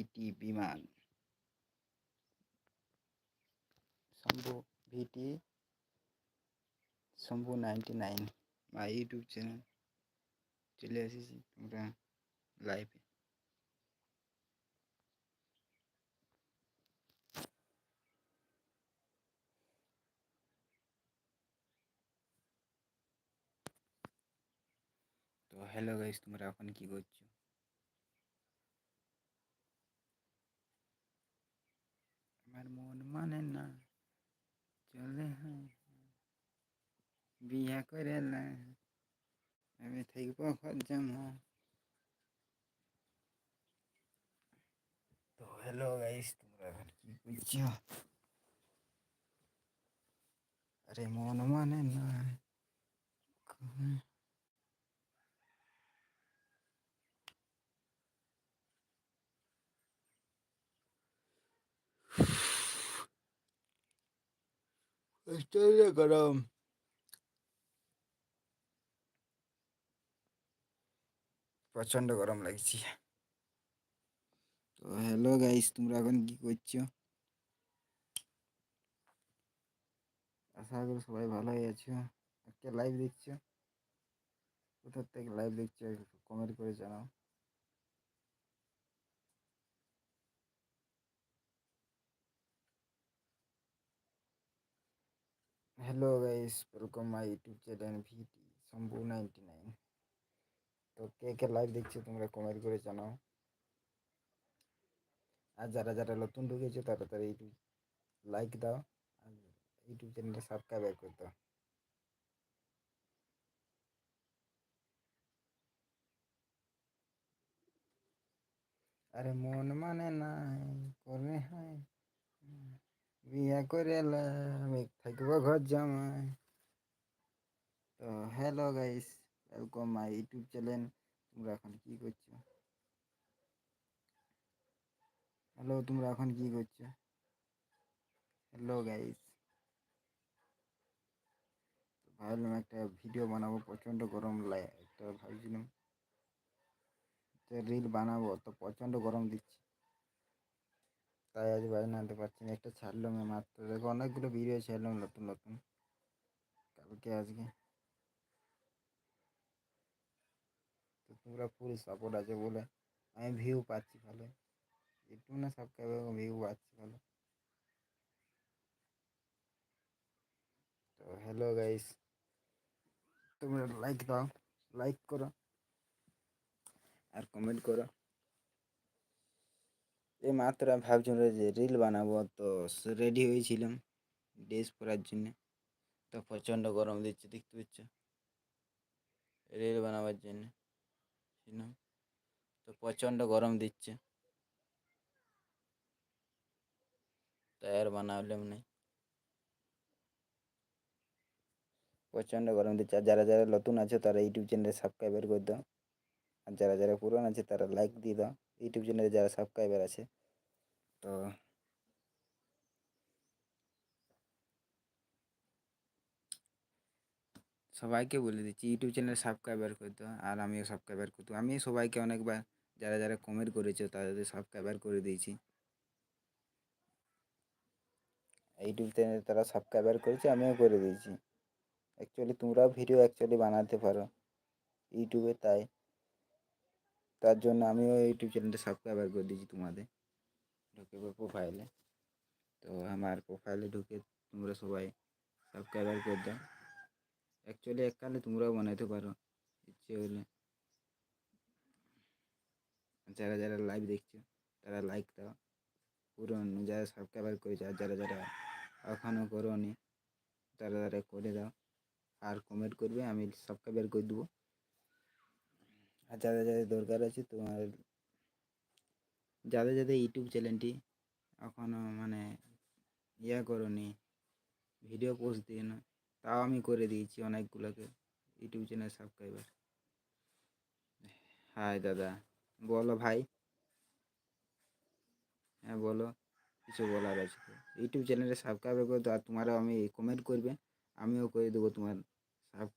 ভিটি বিমান Shambhu VT Shambhu ninety nine বা YouTube channel চলে এসেছি তোমরা লাইভে তো হ্যালো গাইস তোমরা এখন কি করছ আমার মন মানে না চলে হ্যাঁ বিয়া করে না আমি থাকব ঘর জামা তো হ্যালো গাইস তোমরা এখন কি করছ আরে মন মানে না Estoy গরম প্রচণ্ড গরম লাগছে। তো হ্যালো গাইস তোমরা এখন কি করছ? আশা করি সবাই ভালোই আছো। আজকে লাইভ দেখছ? কোথার থেকে লাইভ দেখছ? কমেন্ট করে জানাও। Hello guys welcome my YouTube channel VT Shambhu ninety nine তো কে কে লাইভ দেখছ, তোমরা কমেন্ট করে জানাও। আর যারা যারা নতুন ঢুকেছো, তারা তারা ইউটিউব লাইক দাও, আর ইউটিউব চ্যানেলটা সাবস্ক্রাইব করে দাও। আরে মন মানে নাই করে হয়। বিয়া করে আমি থাকব ঘর জামাই। তো hello guys welcome my YouTube channel তোমরা এখন কি করছ? হ্যালো তোমরা এখন কি করছ? হ্যালো গাইস ভাবলাম একটা ভিডিও বানাবো, প্রচণ্ড গরম লাগে একটা ভাবছিলাম। রিল বানাবো, তো প্রচণ্ড গরম দিচ্ছে। তাই আজ বানাতে পারছি না। একটা ছাড়লাম মাত্র। দেখো অনেকগুলো ভিডিও ছাড়লাম নতুন নতুন। কালকে, আজকে। তো তোমরা ফুল সাপোর্ট আছে বলে আমি ভিউ পাচ্ছি ভালো। একটু না সাবস্ক্রাইব ভিউ পাচ্ছি ভালো। তো হ্যালো গাইস তোমরা লাইক দাও লাইক করো। আর কমেন্ট করো। এই মাত্র আমি ভাবছিলাম যে রিল বানাবো, তো রেডি হয়েছিলাম ড্রেস পরার জন্য। তো প্রচণ্ড গরম দিচ্ছে, দেখতে পাচ্ছ? রিল বানাবার জন্য। তো প্রচণ্ড গরম দিচ্ছে। তাই আর বানালাম নাই প্রচণ্ড গরম দিচ্ছে। আর যারা যারা নতুন আছে, তারা ইউটিউব চ্যানেলে সাবস্ক্রাইবার করে দাও। আর যারা যারা পুরান আছে, তারা লাইক দিয়ে দাও। ইউটিউব চ্যানেলে যারা সাবস্ক্রাইবার আছে, তো সবাইকে বলে দিচ্ছি, ইউটিউব চ্যানেল সাবস্ক্রাইবার করে দাও, আর আমিও সাবস্ক্রাইবার করতে আমি সবাইকে অনেকবার যারা যারা কমেন্ট করেছে, তাদের সাবস্ক্রাইবার করে দিয়েছি। ইউটিউব চ্যানেলে তারা সাবস্ক্রাইবার করেছে, আমিও করে দিয়েছি। অ্যাকচুয়ালি তোমরাও ভিডিও অ্যাকচুয়ালি বানাতে পারো। ইউটিউবে তাই। তার জন্য আমিও ইউটিউব চ্যানেলটা সাবস্ক্রাইবার করে দিয়েছি তোমাদের। ঢুকে প্রোফাইলে তো আমার প্রোফাইলে ঢুকে তোমরা সবাই সাবস্ক্রাইবার করে দাও। অ্যাকচুয়ালি এককালে তোমরাও বানাইতে পারো। ইচ্ছে হলে। যারা যারা লাইভ দেখছ, তারা লাইক দাও। পুরো যারা সাবস্ক্রাইবার করেছে, আর যারা যারা এখনও করো নি তারা তারা করে দাও। আর কমেন্ট করবে, আমি সাবস্ক্রাইবার করে দেবো। আর যাদের যাদের দরকার আছে তোমার, যাদের যাদের ইউটিউব চ্যানেলটি এখনও মানে ইয়া করনি ভিডিও পোস্ট দিয়ে না, তাও আমি করে দিয়েছি অনেকগুলোকে ইউটিউব চ্যানেল সাবস্ক্রাইবার হাই দাদা, বলো ভাই। হ্যাঁ বলো। কিছু বলার আছে ইউটিউব চ্যানেলে সাবস্ক্রাইবার করে আর তোমারও আমি কমেন্ট করবে, আমিও করে দেবো তোমার সাব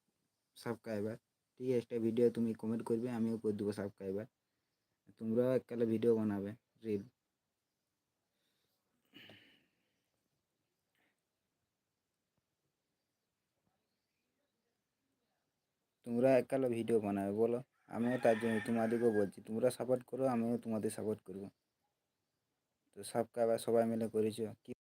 সাবস্ক্রাইবার ঠিক আছে একটা ভিডিও তুমি কমেন্ট করবে, আমিও করে দেবো সাবস্ক্রাইবার তোমরাও এককালে ভিডিও বানাবে রিল তোমরা এককালে ভিডিও বানাবে, বলো। আমিও তার জন্য তোমাদেরকেও বলছি, তোমরা সাপোর্ট করো, আমিও তোমাদের সাপোর্ট করব। তো সাবস্ক্রাইবার সবাই মিলে করেছ, কি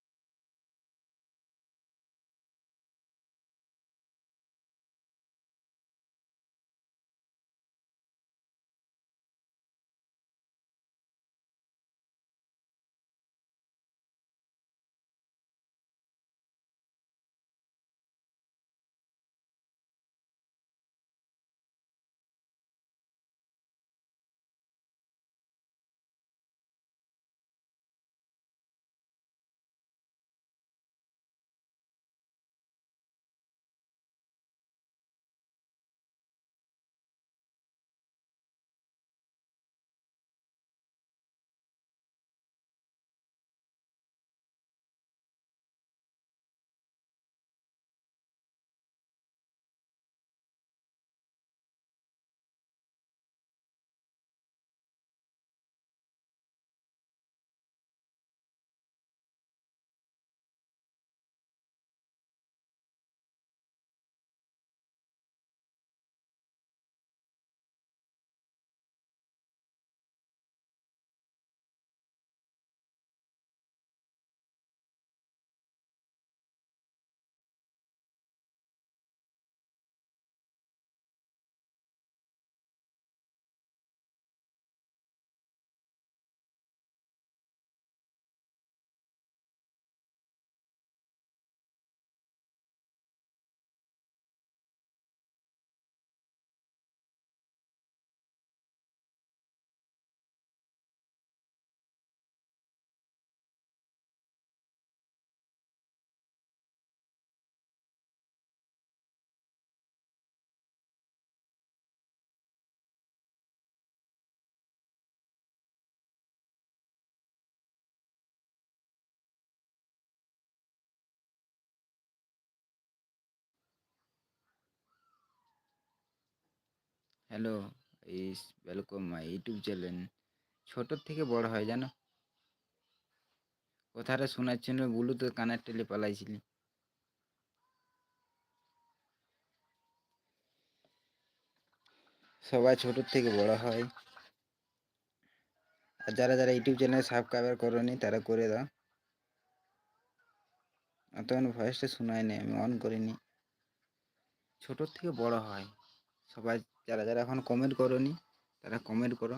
hello, is welcome my YouTube channel ছোটোর থেকে বড় হয়, জানো? কথাটা শোনার জন্য ব্লুটুথ কানের টেলে পালাইছিলি। সবাই ছোটোর থেকে বড় হয়। আর যারা যারা ইউটিউব চ্যানেল সাবস্ক্রাইবার করনি, তারা করে দাও। তখন ভয়েসটা শোনায় নি আমি অন করিনি। ছোটোর থেকে বড় হয়। সবাই যারা যারা এখন কমেন্ট করনি, তারা কমেন্ট করো।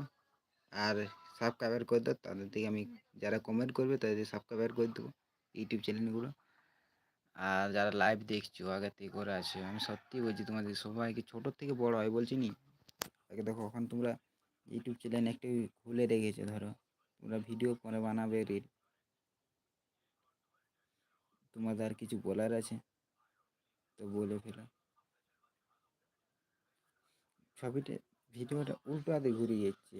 আর সাবস্ক্রাইবার করে দাও, তাদের থেকে আমি যারা কমেন্ট করবে, তাদের সাবস্ক্রাইবার করে দেবো ইউটিউব চ্যানেলগুলো আর যারা লাইভ দেখছ, আগে থেকে করে আছে, আমি সত্যি বলছি তোমাদের সবাইকে ছোটোর থেকে বড় হয় বলছি নি? আগে দেখো, এখন তোমরা ইউটিউব চ্যানেল একটু খুলে রেখেছো, ধরো। তোমরা ভিডিও পরে বানাবে রিল তোমাদের আর কিছু বলার আছে? তো বলে ফেলো। ছবিটা ভিডিওটা উল্টো হাতে ঘুরে যাচ্ছে।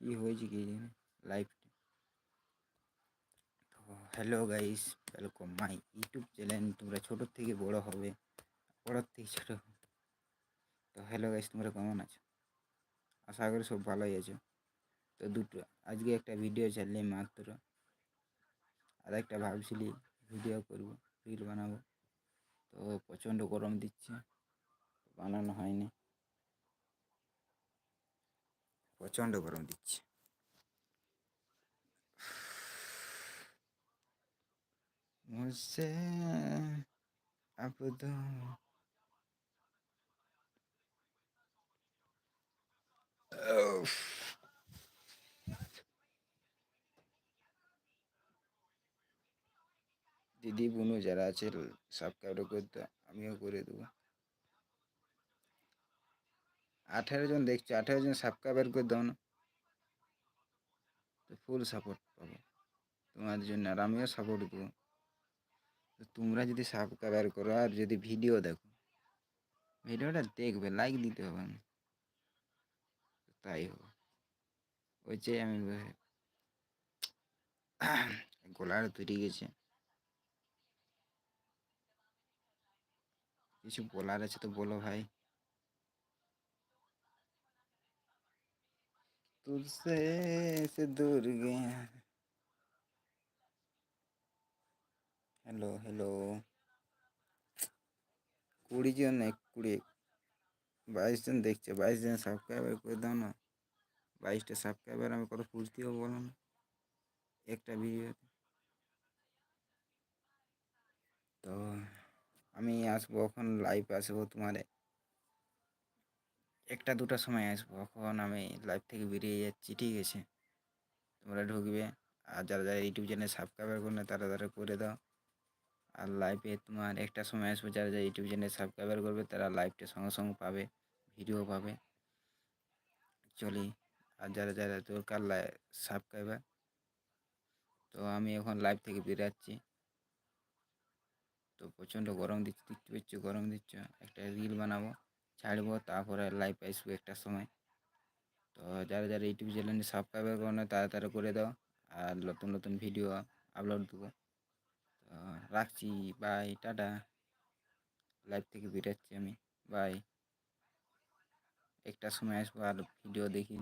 কি হয়েছে কি জানি? লাইভ তো hello guys welcome my YouTube channel তোমরা ছোটোর থেকে বড় হবে বড়োর থেকে ছোটো তো হ্যালো গাইস তোমরা কেমন আছো? আশা করি সব ভালোই আছো। তো দুটো, আজকে একটা ভিডিও চাললে মাত্র। আর একটা ভাবছিলি ভিডিও করব রিল বানাবো। তো প্রচণ্ড গরম দিচ্ছে। বানানো হয়নি। প্রচণ্ড গরম দিচ্ছে। মুঝে আবদ। দিদি বোনও যারা আছে সাবস্ক্রাইব করে আমিও করে দেবো। আঠেরো জন দেখছ, আঠেরো জন সাবস্ক্রাইবার করে দাও না। তো ফুল সাপোর্ট পাবো তোমাদের জন্য আর আমিও সাপোর্ট দেবো তো তোমরা যদি সাবস্ক্রাইবার করো আর যদি ভিডিও দেখো, ভিডিওটা দেখবে লাইক দিতে হবে না তাই হবে। ওই যে আমি গলার তৈরি গেছে। কিছু বলার আছে তো বলো ভাই। तुझसे से दूर गया হ্যালো হ্যালো কুড়ি জন এক কুড়ি বাইশ জন দেখছে বাইশ জন সাবস্ক্রাইবার করে দাও না বাইশটা সাবস্ক্রাইবার আমি কত খুঁজতে হবে বলো না একটা ভিডিও তো আমি আসবো এখন লাইভ আসবো তোমার একটা দুটার সময় আসব। এখন আমি লাইভ থেকে বেরিয়ে যাচ্ছি, ঠিক আছে? তোমরা ঢুকবে, আর যারা যারা ইউটিউব চ্যানেল সাবস্ক্রাইবার করে না, তারা তারা করে দাও। আর লাইভে তোমার একটা সময় আসবে, যারা যারা ইউটিউব চ্যানেল সাবস্ক্রাইবার করবে, তারা লাইভটা সঙ্গে সঙ্গে পাবে ভিডিও পাবে। চলি। আর যারা যারা দরকার সাবস্ক্রাইবার তো আমি এখন লাইভ থেকে বেরাচ্ছি। তো প্রচণ্ড গরম দিচ্ছে, দেখতে পাচ্ছ গরম দিচ্ছে। একটা রিল বানাবো। ছাড়বো তারপরে লাইভ আসব একটা সময়। তো যারা যারা ইউটিউব চ্যানেলে সাবস্ক্রাইব করো না তাড়াতাড়ি করে দাও আর নতুন নতুন ভিডিও আপলোড দেবো। তো রাখছি বাই টাটা। লাইভ থেকে বেরোচ্ছি আমি বাই একটা সময় আসব আর ভিডিও দেখিয়ে